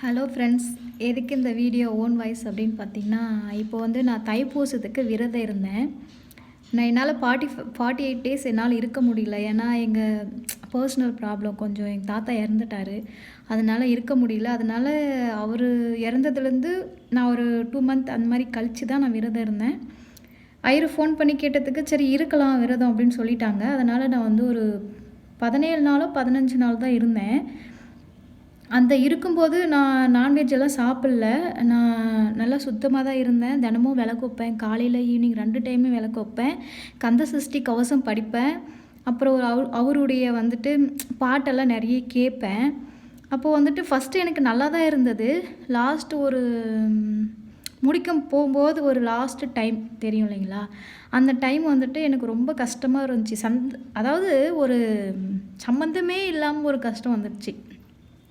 Hello friends எதுக்கு இந்த video own voice அப்படின்னு பார்த்தீங்கன்னா இப்போ வந்து நான் தைப்பூசத்துக்கு விரதம் இருந்தேன். நான் என்னால் ஃபார்ட்டி ஃபார்ட்டி எயிட் டேஸ் என்னால் இருக்க முடியல. ஏன்னா எங்கள் பர்சனல் ப்ராப்ளம் கொஞ்சம் எங்கள் தாத்தா இறந்துட்டார். அதனால் இருக்க முடியல. அதனால் அவர் இறந்ததுலேருந்து நான் ஒரு டூ மந்த் அந்த மாதிரி கழித்து தான் நான் விரதம் இருந்தேன். ஐயர் ஃபோன் பண்ணி கேட்டதுக்கு சரி இருக்கலாம் விரதம் அப்படின்னு சொல்லிட்டாங்க. அதனால் நான் வந்து ஒரு பதினேழு நாளோ பதினஞ்சு நாள் தான் இருந்தேன். அந்த இருக்கும்போது நான் நான்வெஜ் எல்லாம் சாப்பிடல. நான் நல்லா சுத்தமாக தான் இருந்தேன். தினமும் விளக்கு வைப்பேன். காலையில் ஈவினிங் ரெண்டு டைமும் விளக்கு வைப்பேன். கந்த சஷ்டி கவசம் படிப்பேன். அப்புறம் ஒரு அவர் அவருடைய வந்துட்டு பாட்டெல்லாம் நிறைய கேட்பேன். அப்போது வந்துட்டு ஃபஸ்ட்டு எனக்கு நல்லா தான் இருந்தது. லாஸ்ட் ஒரு முடிக்க போகும்போது ஒரு லாஸ்ட்டு டைம் தெரியும் இல்லைங்களா? அந்த டைம் வந்துட்டு எனக்கு ரொம்ப கஷ்டமாக இருந்துச்சு. சந்த் அதாவது ஒரு சம்மந்தமே இல்லாமல் ஒரு கஷ்டம் வந்துடுச்சு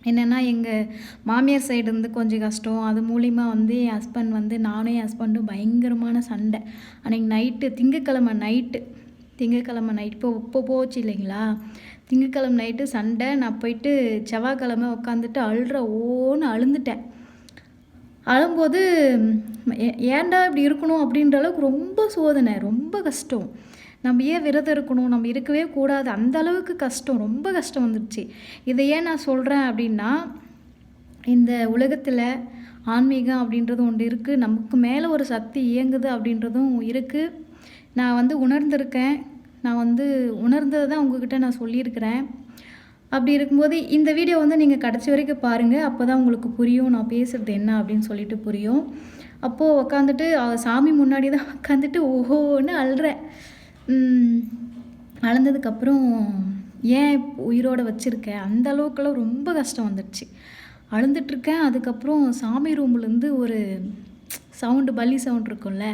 என்னென்னா எங்கள் மாமியார் சைடு இருந்து கொஞ்சம் கஷ்டம். அது மூலிமா வந்து என் ஹஸ்பண்ட் வந்து நானும் என் ஹஸ்பண்டும் பயங்கரமான சண்டை. அன்றைக்கி நைட்டு திங்கக்கிழமை நைட்டு திங்கக்கிழமை நைட் இப்போ இப்போ போச்சு இல்லைங்களா? திங்கக்கிழமை நைட்டு சண்டை. நான் போயிட்டு செவ்வாய்க்கிழமை உட்காந்துட்டு அழுற ஓன்னு அழுந்துட்டேன். அழும்போது ஏன்டா இப்படி இருக்கணும்? அப்படின்ற அளவுக்கு ரொம்ப சோதனை ரொம்ப கஷ்டம். நம்ம ஏன் விரதம் இருக்கணும்? நம்ம இருக்கவே கூடாது. அந்த அளவுக்கு கஷ்டம். ரொம்ப கஷ்டம் வந்துடுச்சு. இதை ஏன் நான் சொல்கிறேன் அப்படின்னா இந்த உலகத்தில் ஆன்மீகம் அப்படின்றது ஒன்று இருக்குது நமக்கு மேலே ஒரு சக்தி இயங்குது அப்படின்றதும் இருக்குது நான் வந்து உணர்ந்திருக்கேன். நான் வந்து உணர்ந்ததை தான் உங்ககிட்ட நான் சொல்லியிருக்கிறேன். அப்படி இருக்கும்போது இந்த வீடியோ வந்து நீங்கள் கடைசி வரைக்கும் பாருங்கள் அப்போ தான் உங்களுக்கு புரியும் நான் பேசுகிறது என்ன அப்படின்னு சொல்லிட்டு புரியும். அப்போது உக்காந்துட்டு சாமி முன்னாடி தான் உட்காந்துட்டு ஓஹோன்னு அழுறேன். அழுந்ததுக்கப்புறம் ஏன் உயிரோடு வச்சுருக்க? அந்த அளவுக்குலாம் ரொம்ப கஷ்டம் வந்துடுச்சு. அழுந்துட்டுருக்கேன் அதுக்கப்புறம் சாமி ரூம்லேருந்து ஒரு சவுண்டு பள்ளி சவுண்ட் இருக்கும்ல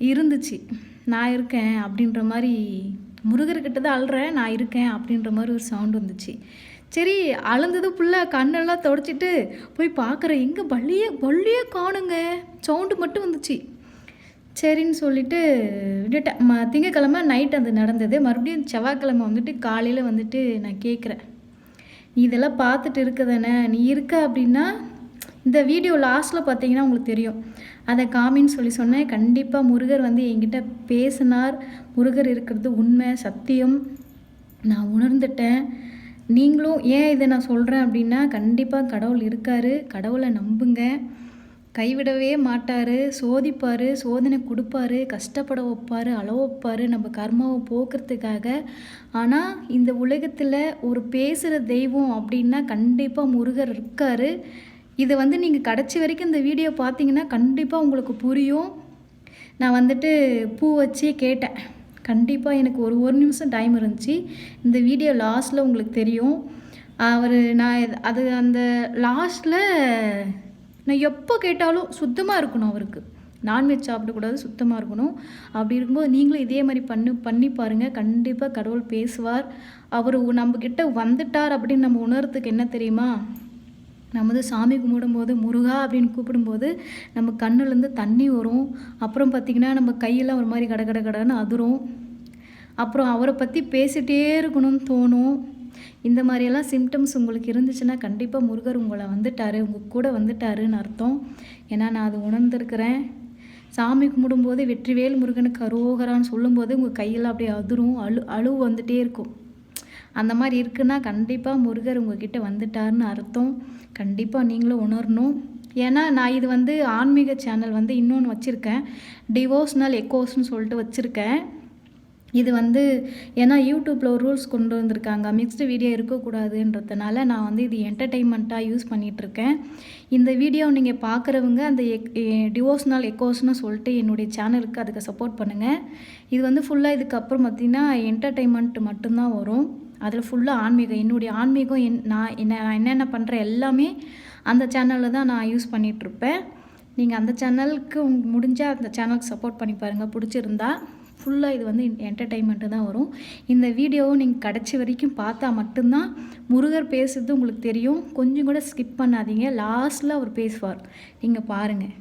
இருந்துச்சு. நான் இருக்கேன் அப்படின்ற மாதிரி முருகர்கிட்ட தான் அழுறேன் நான் இருக்கேன் அப்படின்ற மாதிரி ஒரு சவுண்ட் வந்துச்சு. சரி அழுந்தது ஃபுல்லாக கண்ணெல்லாம் தொடச்சிட்டு போய் பார்க்குறேன் எங்கே பள்ளியே பள்ளியே காணுங்க சவுண்டு மட்டும் வந்துச்சு. சரின்னு சொல்லிட்டு விட்டுட்டேன். ம திங்கக்கிழமை நைட் அது நடந்தது. மறுபடியும் செவ்வாய்க்கிழமை வந்துட்டு காலையில் வந்துட்டு நான் கேட்குறேன். நீ இதெல்லாம் பார்த்துட்டு இருக்க தானே நீ இருக்க அப்படின்னா இந்த வீடியோ லாஸ்ட்டில் பார்த்தீங்கன்னா உங்களுக்கு தெரியும். அதை காமின்னு சொல்லி சொன்னேன். கண்டிப்பாக முருகர் வந்து என்கிட்ட பேசினார். முருகர் இருக்கிறது உண்மை சத்தியம். நான் உணர்ந்துட்டேன். நீங்களும் ஏன் இதை நான் சொல்கிறேன் அப்படின்னா கண்டிப்பாக கடவுள் இருக்கார். கடவுளை நம்புங்க. கைவிடவே மாட்டார். சோதிப்பார் சோதனை கொடுப்பாரு கஷ்டப்பட வைப்பார் அள வைப்பார் நம்ம கர்மாவை போக்குறதுக்காக. ஆனால் இந்த உலகத்தில் ஒரு பேசுகிற தெய்வம் அப்படின்னா கண்டிப்பாக முருகர் இருக்கார். இதை வந்து நீங்கள் கடைசி வரைக்கும் இந்த வீடியோ பார்த்தீங்கன்னா கண்டிப்பாக உங்களுக்கு புரியும். நான் வந்துட்டு பூ வச்சே கேட்டேன். கண்டிப்பாக எனக்கு ஒரு ஒரு நிமிஷம் டைம் இருந்துச்சு. இந்த வீடியோ லாஸ்ட்டில் உங்களுக்கு தெரியும். அவர் நான் அது அந்த லாஸ்ட்டில் நான் எப்போ கேட்டாலும் சுத்தமாக இருக்கணும் அவருக்கு. நான்வெஜ் சாப்பிடக்கூடாது சுத்தமாக இருக்கணும். அப்படி இருக்கும்போது நீங்களும் இதே மாதிரி பண்ணு பண்ணி பாருங்கள் கண்டிப்பாக கடவுள் பேசுவார். அவர் நம்மக்கிட்ட வந்துட்டார் அப்படின்னு நம்ம உணர்றதுக்கு என்ன தெரியுமா? நம்ம வந்து சாமி கும்பிடும்போது முருகா அப்படின்னு கூப்பிடும்போது நம்ம கண்ணுலேருந்து தண்ணி வரும். அப்புறம் பார்த்திங்கன்னா நம்ம கையெல்லாம் ஒரு மாதிரி கட கட கடன்னு அதிரும். அப்புறம் அவரை பற்றி பேசிகிட்டே இருக்கணும்னு தோணும். இந்த மாதிரியெல்லாம் சிம்டம்ஸ் உங்களுக்கு இருந்துச்சுன்னா கண்டிப்பாக முருகர் உங்களை வந்துட்டார். உங்கள் கூட வந்துட்டாருன்னு அர்த்தம். ஏன்னா நான் அது உணர்ந்துருக்கிறேன். சாமி கும்பிடும்போது வெற்றிவேல் முருகனுக்கு அரோகரான்னு சொல்லும்போது உங்கள் கையில் அப்படியே அதிரும் அழு அழுவு வந்துகிட்டே இருக்கும். அந்த மாதிரி இருக்குன்னா கண்டிப்பாக முருகர் உங்ககிட்ட வந்துட்டாருன்னு அர்த்தம். கண்டிப்பாக நீங்களும் உணரணும். ஏன்னா நான் இது வந்து ஆன்மீக சேனல் வந்து இன்னொன்று வச்சுருக்கேன். டிவோஷனல் எக்கோஸ்னு சொல்லிட்டு வச்சுருக்கேன். இது வந்து ஏன்னா யூடியூப்பில் ஒரு ரூல்ஸ் கொண்டு வந்திருக்காங்க. மிக்ஸ்டு வீடியோ இருக்கக்கூடாதுன்றதுனால நான் வந்து இது என்டர்டெயின்மெண்ட்டாக யூஸ் பண்ணிகிட்ருக்கேன் இந்த வீடியோ நீங்கள் பார்க்குறவங்க அந்த எக் டிவோஷனல் எக்கோஸ்னு சொல்லிட்டு என்னுடைய சேனலுக்கு அதுக்கு சப்போர்ட் பண்ணுங்கள் இது வந்து ஃபுல்லாக இதுக்கப்புறம் பார்த்திங்கன்னா என்டர்டெயின்மெண்ட் மட்டும்தான் வரும். அதில் ஃபுல்லாக ஆன்மீகம் என்னுடைய ஆன்மீகம் என் நான் என்ன நான் என்னென்ன பண்ணுறேன் எல்லாமே அந்த சேனலில் தான் நான் யூஸ் பண்ணிகிட்ருப்பேன் நீங்கள் அந்த சேனலுக்கு முடிஞ்சால் அந்த சேனலுக்கு சப்போர்ட் பண்ணி பாருங்கள் பிடிச்சிருந்தா ஃபுல்லாக இது வந்து என்டர்டெயின்மெண்ட்டு தான் வரும். இந்த வீடியோவை நீங்கள் கடைசி வரைக்கும் பார்த்தா மட்டும்தான் முருகர் பேசுறது உங்களுக்கு தெரியும். கொஞ்சம் கூட ஸ்கிப் பண்ணாதீங்க. லாஸ்ட்டில் அவர் பேசுவார். நீங்கள் பாருங்கள்